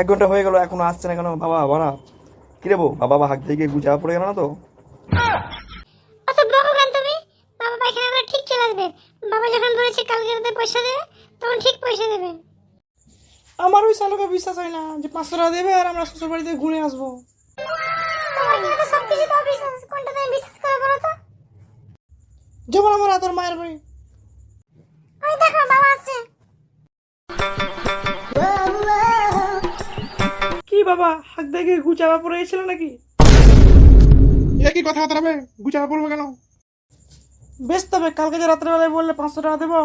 এক ঘণ্টা হয়ে গেল এখনও আসছে না কেন? বাবা বাবা। কি রে বউ? বাবা হাত থেকে গুজা পড়ে গেল না তো? অত বকো কেন তুমি? বাবা পায়খানা করে ঠিক চলে আসবে। বাবা যখন বলেছে কালকে রাতে পয়সা দেবে তখন ঠিক পয়সা দেবে। আমার ওই শালোকে বিশ্বাস হয় না যে পাঁচশো টাকা দেবে আর আমরা শ্বশুর বাড়িতে ঘুরে আসব। তোমার কি তো সব কিছু তো বিশ্বাস? কোনটা তুমি বিশ্বাস করে বলো তো? যেমন আমার তোর মায়ের বাড়ি। ওই দেখো বাবা আসছে। বাবা হাত দেখে গুচাবা পড়ে গেছিল নাকি? একই কথা বার্তা হবে? গুছাবা পড়ব কেন? বেশ তবে কালকে যে রাত্রেবেলায় বললে পাঁচশো টাকা দেবো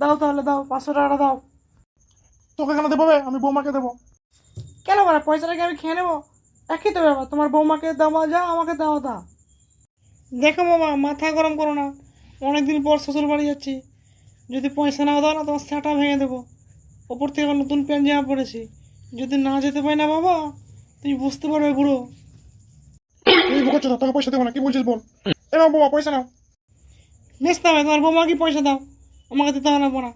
দাও তাহলে দাও পাঁচশো টাকাটা দাও। তোকে কেন দেবো আমি বৌমাকে দেবো। কেন বলে পয়সাটা কি আমি খেয়ে নেব? একই তো ব্যাপার তোমার বৌমাকে দেওয়া যা আমাকে দেওয়া দা। দেখো বাবা মাথা গরম করো না। অনেকদিন পর শ্বশুর বাড়ি যাচ্ছি। যদি পয়সা না দাও না তোমার সেটা ভেঙে দেবো। ওপর থেকে নতুন প্যান্ট জামা পড়েছি যদি না যেতে পারি না বাবা তুমি বুঝতে পারবে বুড়ো। এই বোকাচ্ছ তোকে পয়সা দেবো না কি বলছিস বল? এ নাও বৌমা পয়সা নাও। বেশ তবে তোমার বৌমা কি পয়সা দাও আমাকে দিতে হবে না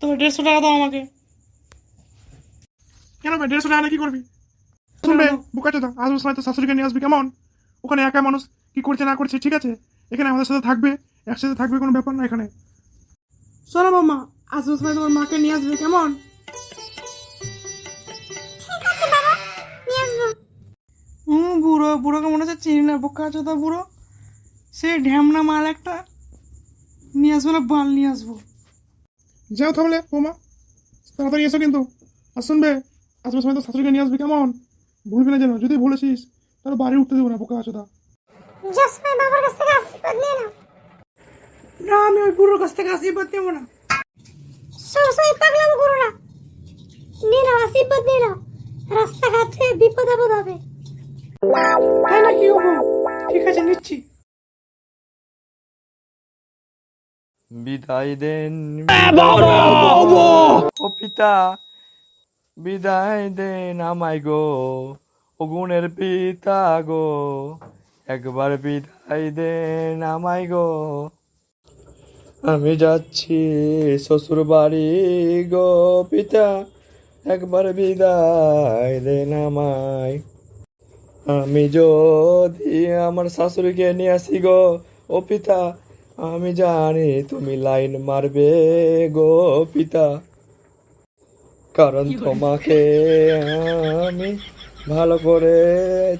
তবে দেড়শো টাকা দাও আমাকে। কেন ভাই দেড়শো টাকা কি করবি? শুনবে বোকাচ্ছ তো আসব সময় তো শাশুড়িকে নিয়ে আসবি কেমন? ওখানে একা মানুষ কি করছে না করছে ঠিক আছে? এখানে আমাদের সাথে থাকবে একসাথে থাকবে কোনো ব্যাপার না এখানে। শোনো বৌমা আসবে সময় তোমার মাকে নিয়ে আসবে কেমন? বুড়োকে মনে হচ্ছে চিনি না বোকা আছে তো বুড়ো। সে ঢ্যামনা মাল একটা নিয়ে আসব না বাল নিয়ে আসব। যাও তাহলে বৌমা। তাড়াতাড়ি এসো কিন্তু। আর শুনবে আসবে সময় তো শাশুড়িকে নিয়ে আসবি কেমন? ভুলবি না যেন যদি ভুলেছিস তাহলে বাড়ি উঠতে দেবো না বোকা নাও। না আমি ওই বুড়োর কাছ থেকে আশীর্বাদ নেব না। সবসময় পাগলাম করো না। নিয়ে নাও আশীর্বাদ নিয়ে নাও। রাস্তাঘাটে বিপদ আপদ হবে। তাই না কি ঠিক আছে নিচ্ছি। বিদায় দেন ও পিতা বিদায় দেন আমায় গো ও গুণের পিতা গো একবার বিদায় দেন আমায় গো। আমি যাচ্ছি শ্বশুর বাড়ি গো পিতা একবার বিদায় দেন আমায়। আমি যদি আমার শাশুড়িকে নিয়ে আসি গো ও পিতা আমি জানি তুমি লাইন মারবে গো পিতা। কারণ তোমাকে আমি ভালো করে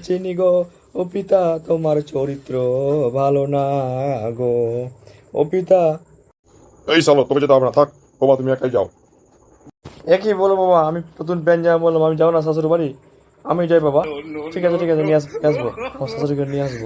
চিনি গো ও পিতা তোমার চরিত্র ভালো না গো ও পিতা। এই চলো তোকে যেতে হবে না থাক। বৌমা তুমি একাই যাও। একই বলো বাবা আমি নতুন প্যান্ট জামা বললাম আমি যাব না শ্বশুর বাড়ি? আমি যাই বাবা ঠিক আছে ঠিক আছে নিয়ে আসব নিয়ে আসব আমার শাশুড়িকে নিয়ে আসব